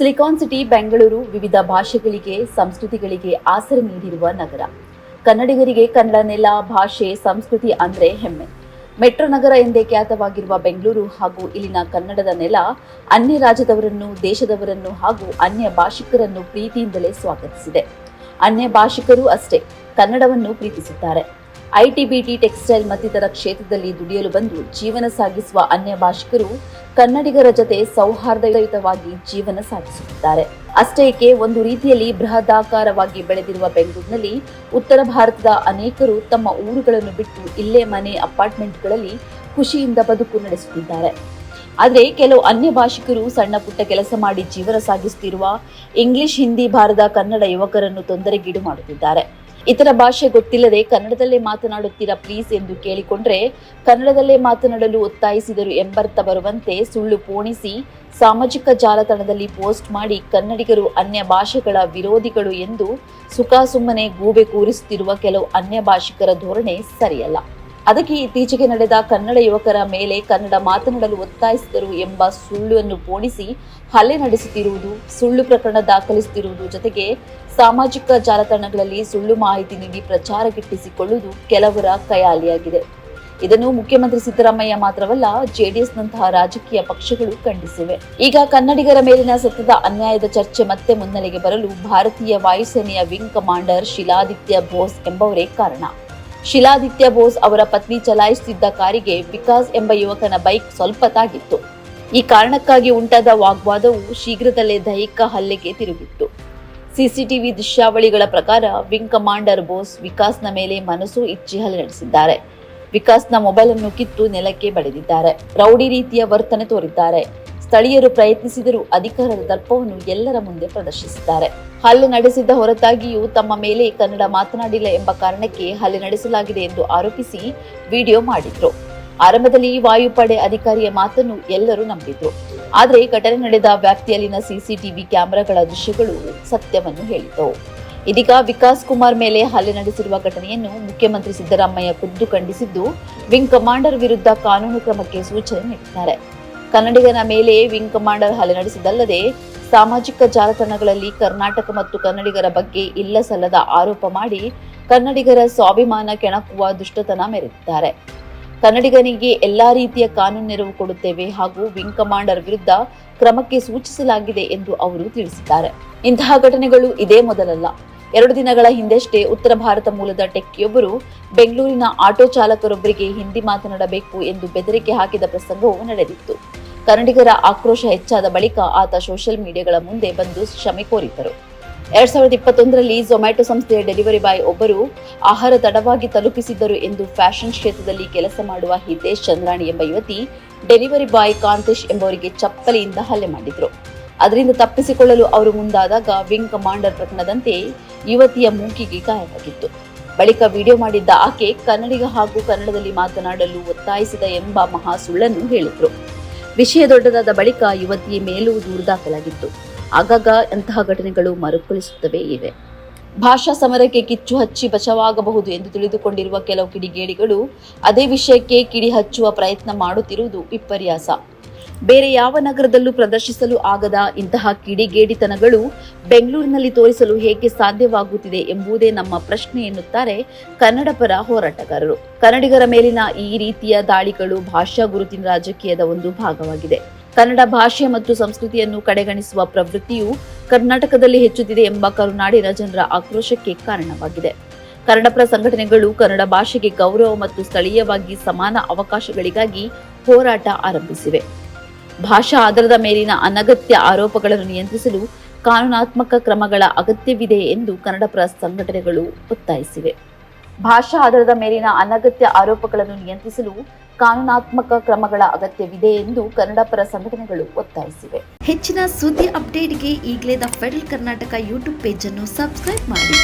Silicon city, Bengaluru ವಿವಿಧ ಭಾಷೆಗಳಿಗೆ, ಸಂಸ್ಕೃತಿಗಳಿಗೆ ಆಸರೆ ನೀಡಿರುವ ನಗರ. ಕನ್ನಡಿಗರಿಗೆ ಕನ್ನಡ ನೆಲ, ಭಾಷೆ, ಸಂಸ್ಕೃತಿ ಅಂದ್ರೆ ಹೆಮ್ಮೆ. ಮೆಟ್ರೋ ನಗರ ಎಂದೇ ಖ್ಯಾತವಾಗಿರುವ ಬೆಂಗಳೂರು ಹಾಗೂ ಇಲ್ಲಿನ ಕನ್ನಡದ ನೆಲ, ಅನ್ಯ ರಾಜ್ಯದವರನ್ನು, ದೇಶದವರನ್ನು ಹಾಗೂ ಅನ್ಯ ಭಾಷಿಕರನ್ನು ಪ್ರೀತಿಯಿಂದಲೇ ಸ್ವಾಗತಿಸಿದೆ. ಅನ್ಯ ಭಾಷಿಕರು ಅಷ್ಟೇ ಕನ್ನಡವನ್ನು ಪ್ರೀತಿಸುತ್ತಾರೆ. ಐಟಿ ಬಿಟಿ ಟೆಕ್ಸ್ಟೈಲ್ ಮತ್ತಿತರ ಕ್ಷೇತ್ರದಲ್ಲಿ ದುಡಿಯಲು ಬಂದು ಜೀವನ ಸಾಗಿಸುವ ಅನ್ಯ ಭಾಷಿಕರು ಕನ್ನಡಿಗರ ಜೊತೆ ಸೌಹಾರ್ದಯುತವಾಗಿ ಜೀವನ ಸಾಗಿಸುತ್ತಿದ್ದಾರೆ. ಅಷ್ಟೇಕೆ ಒಂದು ರೀತಿಯಲ್ಲಿ ಬೃಹದಾಕಾರವಾಗಿ ಬೆಳೆದಿರುವ ಬೆಂಗಳೂರಿನಲ್ಲಿ ಉತ್ತರ ಭಾರತದ ಅನೇಕರು ತಮ್ಮ ಊರುಗಳನ್ನು ಬಿಟ್ಟು ಇಲ್ಲೇ ಮನೆ ಅಪಾರ್ಟ್ಮೆಂಟ್ಗಳಲ್ಲಿ ಖುಷಿಯಿಂದ ಬದುಕು ನಡೆಸುತ್ತಿದ್ದಾರೆ. ಆದರೆ ಕೆಲವು ಅನ್ಯ ಭಾಷಿಕರು ಸಣ್ಣ ಪುಟ್ಟ ಕೆಲಸ ಮಾಡಿ ಜೀವನ ಸಾಗಿಸುತ್ತಿರುವ ಇಂಗ್ಲಿಷ್, ಹಿಂದಿ ಬಾರದ ಕನ್ನಡ ಯುವಕರನ್ನು ತೊಂದರೆಗೀಡು ಮಾಡುತ್ತಿದ್ದಾರೆ. ಇತರ ಭಾಷೆ ಗೊತ್ತಿಲ್ಲದೆ ಕನ್ನಡದಲ್ಲೇ ಮಾತನಾಡುತ್ತೀರಾ ಪ್ಲೀಸ್ ಎಂದು ಕೇಳಿಕೊಂಡ್ರೆ, ಕನ್ನಡದಲ್ಲೇ ಮಾತನಾಡಲು ಒತ್ತಾಯಿಸಿದರು ಎಂಬರ್ಥ ಬರುವಂತೆ ಸುಳ್ಳು ಪೋಣಿಸಿ, ಸಾಮಾಜಿಕ ಜಾಲತಾಣದಲ್ಲಿ ಪೋಸ್ಟ್ ಮಾಡಿ ಕನ್ನಡಿಗರು ಅನ್ಯ ಭಾಷೆಗಳ ವಿರೋಧಿಗಳು ಎಂದು ಸುಖಾಸುಮ್ಮನೆ ಗೂಬೆ ಕೂರಿಸುತ್ತಿರುವ ಕೆಲವು ಅನ್ಯ ಭಾಷಿಕರ ಧೋರಣೆ ಸರಿಯಲ್ಲ. ಅದಕ್ಕೆ ಇತ್ತೀಚೆಗೆ ನಡೆದ ಕನ್ನಡ ಯುವಕರ ಮೇಲೆ ಕನ್ನಡ ಮಾತನಾಡಲು ಒತ್ತಾಯಿಸಿದರು ಎಂಬ ಸುಳ್ಳುವನ್ನು ಪೋಣಿಸಿ ಹಲ್ಲೆ ನಡೆಸುತ್ತಿರುವುದು, ಸುಳ್ಳು ಪ್ರಕರಣ ದಾಖಲಿಸುತ್ತಿರುವುದು ಜೊತೆಗೆ ಸಾಮಾಜಿಕ ಜಾಲತಾಣಗಳಲ್ಲಿ ಸುಳ್ಳು ಮಾಹಿತಿ ನೀಡಿ ಪ್ರಚಾರ ಗಿಟ್ಟಿಸಿಕೊಳ್ಳುವುದು ಕೆಲವರ ಕಯಾಲಿಯಾಗಿದೆ. ಇದನ್ನು ಮುಖ್ಯಮಂತ್ರಿ ಸಿದ್ದರಾಮಯ್ಯ ಮಾತ್ರವಲ್ಲ, ಜೆಡಿಎಸ್ನಂತಹ ರಾಜಕೀಯ ಪಕ್ಷಗಳು ಖಂಡಿಸಿವೆ. ಈಗ ಕನ್ನಡಿಗರ ಮೇಲಿನ ಸತತ ಅನ್ಯಾಯದ ಚರ್ಚೆ ಮತ್ತೆ ಮುನ್ನೆಲೆಗೆ ಬರಲು ಭಾರತೀಯ ವಾಯುಸೇನೆಯ ವಿಂಗ್ ಕಮಾಂಡರ್ ಶಿಲಾದಿತ್ಯ ಬೋಸ್ ಎಂಬವರೇ ಕಾರಣ. ಶಿಲಾದಿತ್ಯ ಬೋಸ್ ಅವರ ಪತ್ನಿ ಚಲಾಯಿಸುತ್ತಿದ್ದ ಕಾರಿಗೆ ವಿಕಾಸ್ ಎಂಬ ಯುವಕನ ಬೈಕ್ ಸ್ವಲ್ಪ ತಾಗಿತ್ತು ಈ ಕಾರಣಕ್ಕಾಗಿ ಉಂಟಾದ ವಾಗ್ವಾದವು ಶೀಘ್ರದಲ್ಲೇ ದೈಹಿಕ ಹಲ್ಲೆಗೆ ತಿರುಗಿತ್ತು. ಸಿಸಿಟಿವಿ ದೃಶ್ಯಾವಳಿಗಳ ಪ್ರಕಾರ ವಿಂಗ್ ಕಮಾಂಡರ್ ಬೋಸ್ ವಿಕಾಸ್ನ ಮೇಲೆ ಮನಸ್ಸು ಇಚ್ಚಿ ಹಲ್ಲೆ ನಡೆಸಿದ್ದಾರೆ. ವಿಕಾಸ್ನ ಮೊಬೈಲ್ ಅನ್ನು ಕಿತ್ತು ನೆಲಕ್ಕೆ ಬಡಿದಿದ್ದಾರೆ. ರೌಡಿ ರೀತಿಯ ವರ್ತನೆ ತೋರಿದ್ದಾರೆ. ಸ್ಥಳೀಯರು ಪ್ರಯತ್ನಿಸಿದರೂ ಅಧಿಕಾರದ ದರ್ಪವನ್ನು ಎಲ್ಲರ ಮುಂದೆ ಪ್ರದರ್ಶಿಸಿದ್ದಾರೆ. ಹಲ್ಲೆ ನಡೆಸಿದ್ದ ಹೊರತಾಗಿಯೂ ತಮ್ಮ ಮೇಲೆ ಕನ್ನಡ ಮಾತನಾಡಿಲ್ಲ ಎಂಬ ಕಾರಣಕ್ಕೆ ಹಲ್ಲೆ ನಡೆಸಲಾಗಿದೆ ಎಂದು ಆರೋಪಿಸಿ ವಿಡಿಯೋ ಮಾಡಿದ್ರು. ಆರಂಭದಲ್ಲಿ ವಾಯುಪಡೆ ಅಧಿಕಾರಿಯ ಮಾತನ್ನು ಎಲ್ಲರೂ ನಂಬಿದ್ರು. ಆದರೆ ಘಟನೆ ನಡೆದ ವ್ಯಾಪ್ತಿಯಲ್ಲಿನ ಸಿಸಿಟಿವಿ ಕ್ಯಾಮೆರಾಗಳ ದೃಶ್ಯಗಳು ಸತ್ಯವನ್ನು ಹೇಳಿದ್ದವು. ಇದೀಗ ವಿಕಾಸ್ ಕುಮಾರ್ ಮೇಲೆ ಹಲ್ಲೆ ನಡೆಸಿರುವ ಘಟನೆಯನ್ನು ಮುಖ್ಯಮಂತ್ರಿ ಸಿದ್ದರಾಮಯ್ಯ ಖುದ್ದು ಖಂಡಿಸಿದ್ದು, ವಿಂಗ್ ಕಮಾಂಡರ್ ವಿರುದ್ಧ ಕಾನೂನು ಕ್ರಮಕ್ಕೆ ಸೂಚನೆ ನೀಡಿದ್ದಾರೆ. ಕನ್ನಡಿಗನ ಮೇಲೆ ವಿಂಗ್ ಕಮಾಂಡರ್ ಹಲ್ಲೆ ನಡೆಸಿದಲ್ಲದೆ ಸಾಮಾಜಿಕ ಜಾಲತಾಣಗಳಲ್ಲಿ ಕರ್ನಾಟಕ ಮತ್ತು ಕನ್ನಡಿಗರ ಬಗ್ಗೆ ಇಲ್ಲ ಸಲ್ಲದ ಆರೋಪ ಮಾಡಿ ಕನ್ನಡಿಗರ ಸ್ವಾಭಿಮಾನ ಕೆಣಕುವ ದುಷ್ಟತನ ಮೆರೆದಿದ್ದಾರೆ. ಕನ್ನಡಿಗನಿಗೆ ಎಲ್ಲಾ ರೀತಿಯ ಕಾನೂನು ನೆರವು ಕೊಡುತ್ತೇವೆ ಹಾಗೂ ವಿಂಗ್ ಕಮಾಂಡರ್ ವಿರುದ್ಧ ಕ್ರಮಕ್ಕೆ ಸೂಚಿಸಲಾಗಿದೆ ಎಂದು ಅವರು ತಿಳಿಸಿದ್ದಾರೆ. ಇಂತಹ ಘಟನೆಗಳು ಇದೇ ಮೊದಲಲ್ಲ. ಎರಡು ದಿನಗಳ ಹಿಂದೆಷ್ಟೇ ಉತ್ತರ ಭಾರತ ಮೂಲದ ಟೆಕ್ಕಿಯೊಬ್ಬರು ಬೆಂಗಳೂರಿನ ಆಟೋ ಚಾಲಕರೊಬ್ಬರಿಗೆ ಹಿಂದಿ ಮಾತನಾಡಬೇಕು ಎಂದು ಬೆದರಿಕೆ ಹಾಕಿದ ಪ್ರಸಂಗವೂ ನಡೆದಿತ್ತು. ಕನ್ನಡಿಗರ ಆಕ್ರೋಶ ಹೆಚ್ಚಾದ ಬಳಿಕ ಆತ ಸೋಷಿಯಲ್ ಮೀಡಿಯಾಗಳ ಮುಂದೆ ಬಂದು ಕ್ಷಮೆ ಕೋರಿದ್ದರು. ಎರಡ್ ಸಾವಿರದ ಇಪ್ಪತ್ತೊಂದರಲ್ಲಿ ಝೊಮ್ಯಾಟೊ ಸಂಸ್ಥೆಯ ಡೆಲಿವರಿ ಬಾಯ್ ಒಬ್ಬರು ಆಹಾರ ತಡವಾಗಿ ತಲುಪಿಸಿದ್ದರು ಎಂದು ಫ್ಯಾಷನ್ ಕ್ಷೇತ್ರದಲ್ಲಿ ಕೆಲಸ ಮಾಡುವ ಹಿತೇಶ್ ಚಂದ್ರಾಣಿ ಎಂಬ ಯುವತಿ ಡೆಲಿವರಿ ಬಾಯ್ ಕಾಂತೇಶ್ ಎಂಬವರಿಗೆ ಚಪ್ಪಲಿಯಿಂದ ಹಲ್ಲೆ ಮಾಡಿದ್ರು. ಅದರಿಂದ ತಪ್ಪಿಸಿಕೊಳ್ಳಲು ಅವರು ಮುಂದಾದಾಗ ವಿಂಗ್ ಕಮಾಂಡರ್ ಪ್ರಕರಣದಂತೆ ಯುವತಿಯ ಮೂಗಿಗೆ ಗಾಯವಾಗಿತ್ತು. ಬಳಿಕ ವಿಡಿಯೋ ಮಾಡಿದ್ದ ಆಕೆ ಕನ್ನಡಿಗ ಹಾಗೂ ಕನ್ನಡದಲ್ಲಿ ಮಾತನಾಡಲು ಒತ್ತಾಯಿಸಿದ ಎಂಬ ಮಹಾ ಸುಳ್ಳನ್ನು ಹೇಳಿದ್ರು. ವಿಷಯ ದೊಡ್ಡದಾದ ಬಳಿಕ ಯುವತಿಯ ಮೇಲೂ ದೂರು ದಾಖಲಾಗಿತ್ತು. ಆಗಾಗ ಅಂತಹ ಘಟನೆಗಳು ಮರುಕಳಿಸುತ್ತವೆ ಇವೆ. ಭಾಷಾ ಸಮರಕ್ಕೆ ಕಿಚ್ಚು ಹಚ್ಚಿ ಬಚಾವಾಗಬಹುದು ಎಂದು ತಿಳಿದುಕೊಂಡಿರುವ ಕೆಲವು ಕಿಡಿಗೇಡಿಗಳು, ಅದೇ ವಿಷಯಕ್ಕೆ ಕಿಡಿ ಹಚ್ಚುವ ಪ್ರಯತ್ನ ಮಾಡುತ್ತಿರುವುದು ವಿಪರ್ಯಾಸ ಬೇರೆ ಯಾವ ನಗರದಲ್ಲೂ ಪ್ರದರ್ಶಿಸಲು ಆಗದ ಇಂತಹ ಕಿಡಿಗೇಡಿತನಗಳು ಬೆಂಗಳೂರಿನಲ್ಲಿ ತೋರಿಸಲು ಹೇಗೆ ಸಾಧ್ಯವಾಗುತ್ತಿದೆ ಎಂಬುದೇ ನಮ್ಮ ಪ್ರಶ್ನೆ ಎನ್ನುತ್ತಾರೆ ಕನ್ನಡ ಪರ ಹೋರಾಟಗಾರರು. ಕನ್ನಡಿಗರ ಮೇಲಿನ ಈ ರೀತಿಯ ದಾಳಿಗಳು ಭಾಷಾ ಗುರುತಿನ ರಾಜಕೀಯದ ಒಂದು ಭಾಗವಾಗಿದೆ. ಕನ್ನಡ ಭಾಷೆ ಮತ್ತು ಸಂಸ್ಕೃತಿಯನ್ನು ಕಡೆಗಣಿಸುವ ಪ್ರವೃತ್ತಿಯು ಕರ್ನಾಟಕದಲ್ಲಿ ಹೆಚ್ಚುತ್ತಿದೆ ಎಂಬ ಕರುನಾಡಿನ ಜನರ ಆಕ್ರೋಶಕ್ಕೆ ಕಾರಣವಾಗಿದೆ. ಕನ್ನಡಪರ ಸಂಘಟನೆಗಳು ಕನ್ನಡ ಭಾಷೆಗೆ ಗೌರವ ಮತ್ತು ಸ್ಥಳೀಯವಾಗಿ ಸಮಾನ ಅವಕಾಶಗಳಿಗಾಗಿ ಹೋರಾಟ ಆರಂಭಿಸಿವೆ. ಭಾಷಾ ಆಧಾರದ ಮೇಲಿನ ಅನಗತ್ಯ ಆರೋಪಗಳನ್ನು ನಿಯಂತ್ರಿಸಲು ಕಾನೂನಾತ್ಮಕ ಕ್ರಮಗಳ ಅಗತ್ಯವಿದೆ ಎಂದು ಕನ್ನಡಪರ ಸಂಘಟನೆಗಳು ಒತ್ತಾಯಿಸಿವೆ. ಭಾಷಾ ಆಧಾರದ ಮೇಲಿನ ಅನಗತ್ಯ ಆರೋಪಗಳನ್ನು ನಿಯಂತ್ರಿಸಲು ಕಾನೂನಾತ್ಮಕ ಕ್ರಮಗಳ ಅಗತ್ಯವಿದೆ ಎಂದು ಕನ್ನಡಪರ ಸಂಘಟನೆಗಳು ಒತ್ತಾಯಿಸಿವೆ. ಹೆಚ್ಚಿನ ಸುದ್ದಿ ಅಪ್ಡೇಟ್ಗೆ ಈಗಲೇ ದ ಫೆಡರಲ್ ಕರ್ನಾಟಕ ಯೂಟ್ಯೂಬ್ ಅನ್ನು ಸಬ್ಸ್ಕ್ರೈಬ್ ಮಾಡಿ.